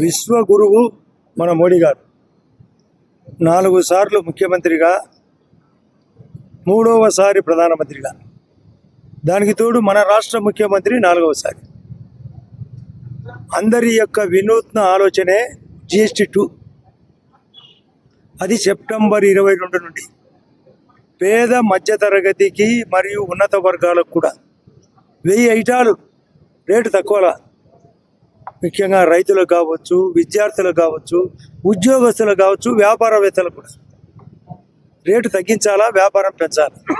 విశ్వగురువు మన మోడీ గారు. నాలుగు సార్లు ముఖ్యమంత్రిగా మూడవసారి ప్రధానమంత్రిగా. దానికి తోడు మన రాష్ట్ర ముఖ్యమంత్రి నాలుగవసారి. అందరి యొక్క వినూత్న ఆలోచనే జిఎస్టీ టూ. అది సెప్టెంబర్ ఇరవై రెండు నుండి. పేద మధ్యతరగతికి మరియు ఉన్నత వర్గాలకు కూడా. వెయ్యి ఐటాలు. రేటు తక్కువలా. ముఖ్యంగా రైతులకు కావచ్చు విద్యార్థులకు కావచ్చు ఉద్యోగస్తులకు కావచ్చు వ్యాపారవేత్తలకు కూడా. రేటు తగ్గించాలా? వ్యాపారం పెంచాలి?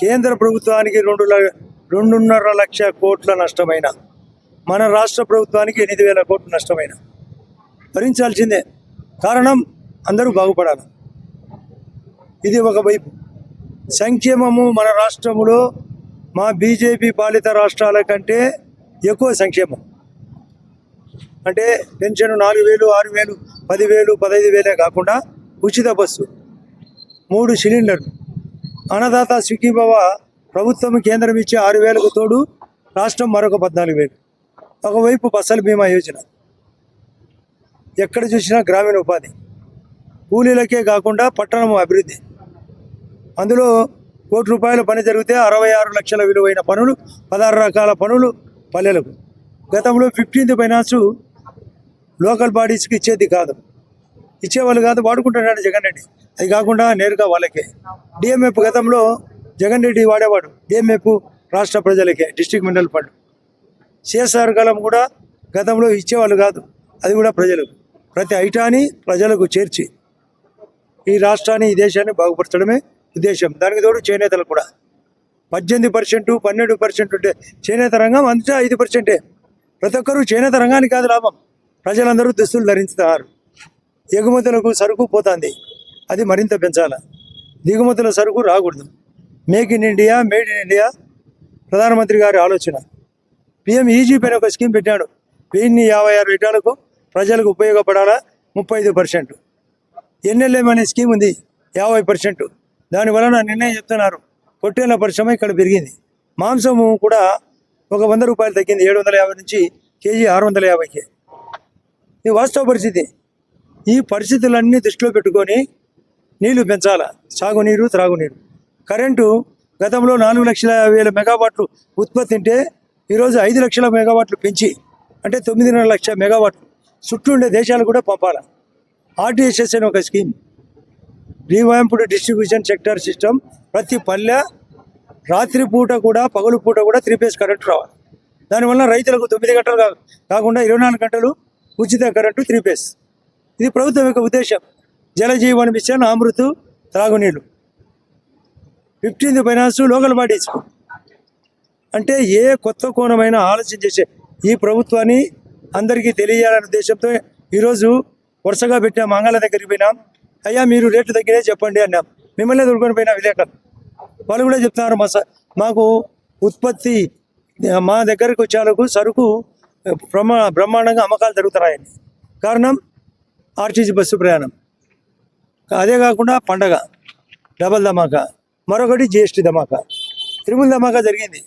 కేంద్ర ప్రభుత్వానికి రెండు ల- రెండున్నర లక్ష కోట్ల నష్టమైన మన రాష్ట్ర ప్రభుత్వానికి ఎనిమిది వేల కోట్లు నష్టమైన. భరించాల్సిందే. కారణం అందరూ బాగుపడాలి. ఇది ఒక వైపు. సంక్షేమము మన రాష్ట్రములో మా బీజేపీ పాలిత రాష్ట్రాల కంటే ఎక్కువ సంక్షేమం. అంటే పెన్షన్ నాలుగు వేలు ఆరు వేలు పదివేలు పదహైదు వేలే కాకుండా ఉచిత బస్సు మూడు సిలిండర్లు. అన్నదాత సుఖీభవ ప్రభుత్వం కేంద్రం ఇచ్చే ఆరు వేలకు తోడు రాష్ట్రం మరొక పద్నాలుగు వేలు. ఒకవైపు ఫసల్ బీమా యోజన. ఎక్కడ చూసినా గ్రామీణ ఉపాధి. కూలీలకే కాకుండా పట్టణం అభివృద్ధి. అందులో కోటి రూపాయల పని జరిగితే అరవై ఆరు లక్షల విలువైన పనులు పదహారు రకాల పనులు పల్లెలకు. గతంలో ఫిఫ్టీన్త్ ఫైనాన్స్ లోకల్ బాడీస్కి ఇచ్చేది కాదు. ఇచ్చేవాళ్ళు కాదు వాడుకుంటున్నాడు జగన్ రెడ్డి. అది కాకుండా నేరుగా వాళ్ళకే. డిఎంఎఫ్ గతంలో జగన్ రెడ్డి వాడేవాడు. డిఎంఎఫ్ రాష్ట్ర ప్రజలకే డిస్ట్రిక్ట్ మినరల్ ఫండ్. సిఎస్ఆర్ కాలం కూడా గతంలో ఇచ్చేవాళ్ళు కాదు. అది కూడా ప్రజలకు. ప్రతి ఐటాని ప్రజలకు చేర్చి ఈ రాష్ట్రాన్ని ఈ దేశాన్ని బాగుపరచడమే ఉద్దేశం. దానికి తోడు చేనేతలు కూడా. పద్దెనిమిది పర్సెంట్ పన్నెండు పర్సెంట్ ఉంటే చేనేత రంగం అంతా ఐదు పర్సెంటే. ప్రతి ఒక్కరూ చేనేత రంగానికి కాదు లాభం. ప్రజలందరూ దుస్తులు ధరించుతారు. ఎగుమతులకు సరుకు పోతుంది. అది మరింత పెంచాల. దిగుమతుల సరుకు రాకూడదు. Make in India made in India ప్రధానమంత్రి గారి ఆలోచన. పిఎం ఈజీ పైన ఒక స్కీమ్ పెట్టాడు. వెయ్యి యాభై ఆరు లీటర్లకు ప్రజలకు ఉపయోగపడాలా? ముప్పై ఐదు పర్సెంట్. ఎన్ఎల్ఎం అనే స్కీమ్ ఉంది. యాభై పర్సెంట్. దాని వలన నిర్ణయం చెప్తున్నారు. పొట్టేళ్ళ పరిశ్రమ ఇక్కడ పెరిగింది. మాంసము కూడా ఒక వంద రూపాయలు తగ్గింది. ఏడు వందల యాభై నుంచి కేజీ ఆరు వందల యాభైకి. ఇది వాస్తవ పరిస్థితి. ఈ పరిస్థితులన్నీ దృష్టిలో పెట్టుకొని నీళ్ళు పెంచాల. సాగునీరు త్రాగునీరు. కరెంటు గతంలో నాలుగు లక్షల వేల మెగావాట్లు ఉత్పత్తి ఉంటే ఈరోజు ఐదు లక్షల మెగావాట్లు పెంచి అంటే తొమ్మిదిన్నర లక్షల మెగావాట్లు చుట్టూ ఉండే దేశాలు కూడా పంపాలి. ఆర్టీఎస్ఎస్ అని ఒక scheme. Revamped distribution sector system ప్రతి పల్లె రాత్రి పూట కూడా పగలు పూట కూడా త్రీ ఫేస్ కరెంట్ రావాలి. దానివల్ల రైతులకు తొమ్మిది గంటలు కా- కాకుండా ఇరవై నాలుగు గంటలు ఉచిత కరెంటు త్రీ ఫేస్. ఇది ప్రభుత్వం యొక్క ఉద్దేశం. Jal Jeevan machine Amrit త్రాగునీళ్ళు fifteenth finance local bodies. అంటే ఏ కొత్త కోణమైన ఆలోచన చేసే ఈ ప్రభుత్వాన్ని అందరికీ తెలియాలనే ఉద్దేశంతో ఈరోజు వరుసగా పెట్టాం మంగళ దగ్గరికి పోయినాం. అయ్యా మీరు రేట్లు తగ్గినే చెప్పండి అన్నాం. మిమ్మల్ని దొరుకుని పోయినా విలేకరు. వాళ్ళు కూడా చెప్తున్నారు మా మాకు ఉత్పత్తి మా దగ్గరకు వచ్చేలకు సరుకు బ్రహ్మ బ్రహ్మాండంగా అమ్మకాలు జరుగుతున్నాయని కారణం ఆర్టీసీ బస్సు ప్రయాణం. అదే కాకుండా పండగ డబల్ ధమాకా మరొకటి జిఎస్టీ ధమాకా. తిరుమల ధమాకా జరిగింది.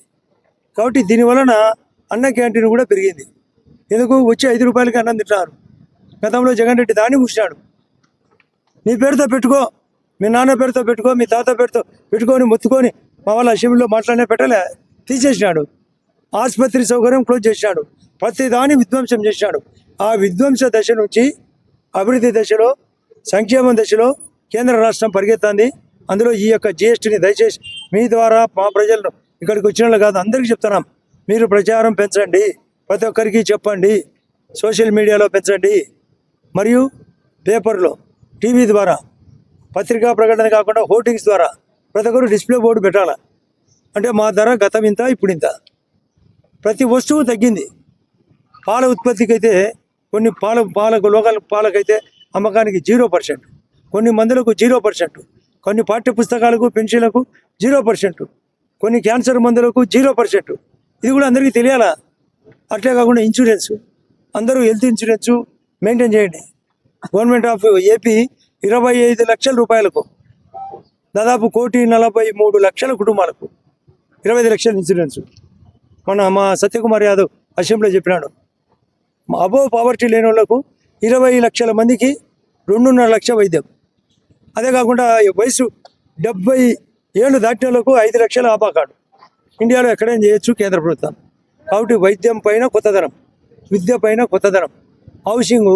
కాబట్టి దీని వలన అన్న క్యాంటీన్ కూడా పెరిగింది. ఎందుకు? వచ్చి ఐదు రూపాయలకి అన్నం తింటున్నారు. గతంలో జగన్ రెడ్డి దాన్ని కూర్చున్నాడు నీ పేరుతో పెట్టుకో మీ నాన్న పేరుతో పెట్టుకో మీ తాత పేరుతో పెట్టుకొని మొత్తుకొని మా వాళ్ళ అసెంబ్లీలో మాట్లాడే పెట్టలే తీసేసినాడు. ఆసుపత్రి సౌకర్యం క్లోజ్ చేసినాడు. ప్రతిదాని విధ్వంసం చేసినాడు. ఆ విధ్వంస దశ నుంచి అభివృద్ధి దశలో సంక్షేమం దశలో కేంద్ర రాష్ట్రం పరిగెత్తుంది. అందులో ఈ యొక్క జిఎస్టీని దయచేసి మీ ద్వారా మా ప్రజలను ఇక్కడికి వచ్చిన కాదు అందరికీ చెప్తున్నాం. మీరు ప్రచారం పెంచండి. ప్రతి ఒక్కరికి చెప్పండి. సోషల్ మీడియాలో పెంచండి. మరియు పేపర్లో టీవీ ద్వారా పత్రికా ప్రకటన కాకుండా హోర్డింగ్స్ ద్వారా ప్రతి ఒక్కరు డిస్ప్లే బోర్డు పెట్టాలి? అంటే మా ధర గతం ఇంత ఇప్పుడు ఇంత. ప్రతి వస్తువు తగ్గింది. పాల ఉత్పత్తికి అయితే కొన్ని పాల పాలకు లోకల్ పాలకైతే అమ్మకానికి జీరో పర్సెంట్. కొన్ని మందులకు జీరో పర్సెంట్. కొన్ని పాఠ్య పుస్తకాలకు పెన్షన్లకు జీరో పర్సెంట్. కొన్ని క్యాన్సర్ మందులకు జీరో పర్సెంట్. ఇది కూడా అందరికీ తెలియాలా? అట్లే కాకుండా ఇన్సూరెన్స్. అందరూ హెల్త్ ఇన్సూరెన్స్ మెయింటైన్ చేయండి. గవర్నమెంట్ ఆఫ్ ఏపీ ఇరవై ఐదు లక్షల రూపాయలకు దాదాపు కోటి నలభై మూడు లక్షల కుటుంబాలకు ఇరవై ఐదు లక్షల ఇన్సూరెన్స్. మన మా సత్యకుమార్ యాదవ్ అసెంబ్లీలో చెప్పినాడు. అబోవ్ పావర్టీ లేని వాళ్ళకు ఇరవై లక్షల మందికి రెండున్నర లక్ష వైద్యం. అదే కాకుండా వయసు డెబ్బై ఏళ్ళు దాటిన వాళ్ళకు ఐదు లక్షల ఆపా కార్డు. ఇండియాలో ఎక్కడైనా చేయొచ్చు కేంద్ర ప్రభుత్వం. కాబట్టి వైద్యం పైన కొత్తదనం విద్య పైన కొత్తదనం హౌసింగ్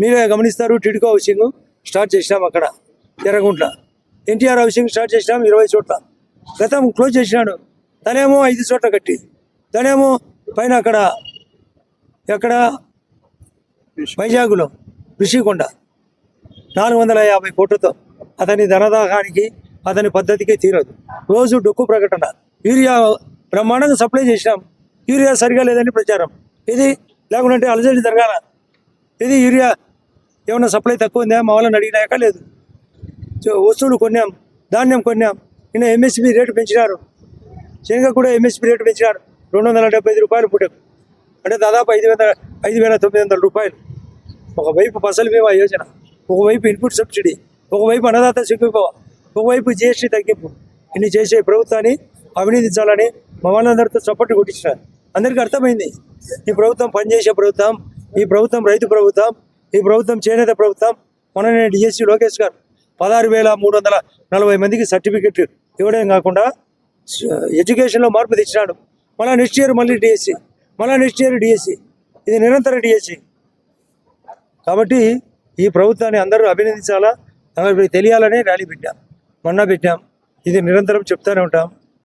మీరే గమనిస్తారు టిడ్కో హౌసింగ్ స్టార్ట్ చేసినాం అక్కడ ఎర్రగుంట్ల ఎన్టీఆర్ హౌసింగ్ స్టార్ట్ చేసినాం ఇరవై చోట్ల. గతం క్లోజ్ చేసినాడు. తనేమో ఐదు చోట్ల కట్టి తనేమో పైన అక్కడ ఎక్కడ? వైజాగ్లో ఋషికొండ. నాలుగు వందల యాభై కోట్లతో అతని ధనదాహానికి అతని పద్ధతికే తీరదు. రోజు డొక్కు ప్రకటన. యూరియా బ్రహ్మాండంగా సప్లై చేసినాం. యూరియా సరిగా లేదని ప్రచారం. ఇది లేకుంటే అలజడి జరగాల. ఇది యూరియా ఏమైనా సప్లై తక్కువ ఉందా? మా వాళ్ళని అడిగినాక లేదు వస్తువులు కొన్నాం ధాన్యం కొన్నాం. నిన్న ఎంఎస్పి రేటు పెంచినారు. శనగ కూడా ఎంఎస్పి రేటు పెంచినారు రెండు వందల డెబ్బై ఐదు రూపాయలు పుట్టకు అంటే దాదాపు ఐదు వందల ఐదు వేల తొమ్మిది వందల రూపాయలు. ఒకవైపు ఫసల్ బీమా యోజన ఒకవైపు ఇన్పుట్ సబ్సిడీ ఒకవైపు అన్నదాత సిగ్గుభవ ఒకవైపు జిఎస్టీ తగ్గింపు. ఇన్ని చేసే ప్రభుత్వాన్ని అవినీతించాలని మమ్మల్ని అందరితో చప్పట్లు కొట్టించినారు. అందరికీ అర్థమైంది. ఈ ప్రభుత్వం పనిచేసే ప్రభుత్వం ఈ ప్రభుత్వం రైతు ప్రభుత్వం ఈ ప్రభుత్వం చేనేత ప్రభుత్వం. మొన్న డిఎస్సి లోకేష్ గారు పదహారు వేల మూడు వందల నలభై మందికి సర్టిఫికెట్ ఇవ్వడం కాకుండా ఎడ్యుకేషన్లో మార్పు తెచ్చినాడు. మళ్ళీ నెక్స్ట్ ఇయర్ మళ్ళీ డిఎస్సి. మళ్ళీ నెక్స్ట్ ఇయర్ డిఎస్సి. ఇది నిరంతర డిఎస్సి. కాబట్టి ఈ ప్రభుత్వాన్ని అందరూ అభినందించాలా? తెలియాలని తెలియాలనే ర్యాలీ పెట్టాం. మొన్న పెట్టాం. ఇది నిరంతరం చెప్తూనే ఉంటాం.